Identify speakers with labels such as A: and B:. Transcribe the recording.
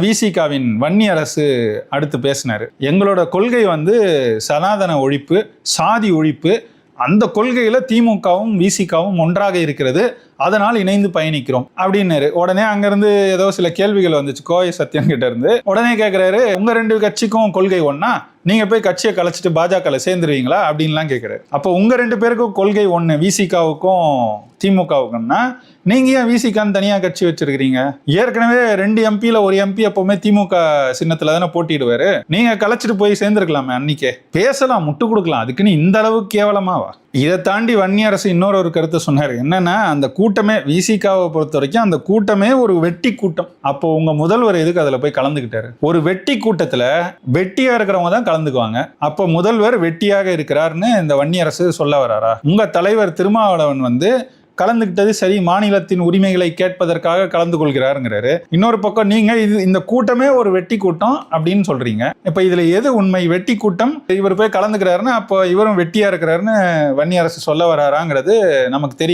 A: விசிகாவின் வன்னி அரசு அடுத்து பேசினாரு. எங்களோட கொள்கை வந்து சனாதன ஒழிப்பு சாதி ஒழிப்பு அந்த கொள்கையில் திமுகவும் விசிகாவும் ஒன்றாக இருக்கிறது. அதனால் இணைந்து பயணிக்கிறோம் அப்படின்னாரு. உடனே அங்கிருந்து ஏதோ சில கேள்விகள் வந்துச்சு. கோவை சத்யன் கிட்ட இருந்து. உடனே கேட்கிறாரு உங்க ரெண்டு கட்சிக்கும் கொள்கை ஒன்னா? நீங்க போய் கட்சியை கலைச்சிட்டு பாஜகல சேர்ந்துருவீங்களா? அப்படின்லாம் கேட்கிறாரு அப்போ உங்க ரெண்டு பேருக்கும் கொள்கை ஒன்று விசிகாவுக்கும் திமுகவுக்கும்னா நீங்க ஏன் விசிகான்னு தனியா கட்சி வச்சிருக்கிறீங்க? ஏற்கனவே ரெண்டு எம்பியில ஒரு எம்பி எப்பவுமே திமுக சின்னத்துல தானே போட்டிடுவாரு நீங்க கலைச்சிட்டு போய் சேர்ந்துருக்கலாமே அன்னைக்கே. பேசலாம் முட்டு கொடுக்கலாம். அதுக்குன்னு இந்த அளவுக்கு கேவலமாவா? இதை தாண்டி வன்னி அரசு இன்னொரு ஒரு கருத்தை சொன்னார். என்னன்னா அந்த கூட்டமே விசிகாவை பொறுத்த வரைக்கும் அந்த கூட்டமே ஒரு வெட்டி கூட்டம். அப்போ உங்க முதல்வர் எதுக்கு அதில் போய் கலந்துக்கிட்டாரு? ஒரு வெட்டி கூட்டத்தில் வெட்டியா இருக்கிறவங்க தான் கலந்துக்குவாங்க. அப்போ முதல்வர் வெட்டியாக இருக்கிறார்னு இந்த வன்னி அரசு சொல்ல வராரா? உங்க தலைவர் திருமாவளவன் வந்து கலந்துக்கிட்டது சரி மாநிலத்தின் உரிமைகளை கேட்பதற்காக கலந்து கொள்கிறாருங்கிறாரு. இன்னொரு பக்கம் நீங்க இது இந்த கூட்டமே ஒரு வெட்டி கூட்டம் அப்படின்னு சொல்றீங்க. இப்ப இதுல எது உண்மை? வெட்டி கூட்டம்? இவர் போய் கலந்துக்கிறாருன்னு அப்போ இவரும் வெட்டியா இருக்கிறாருன்னு வன்னி அரசு சொல்ல வராராங்கிறது நமக்கு தெரியல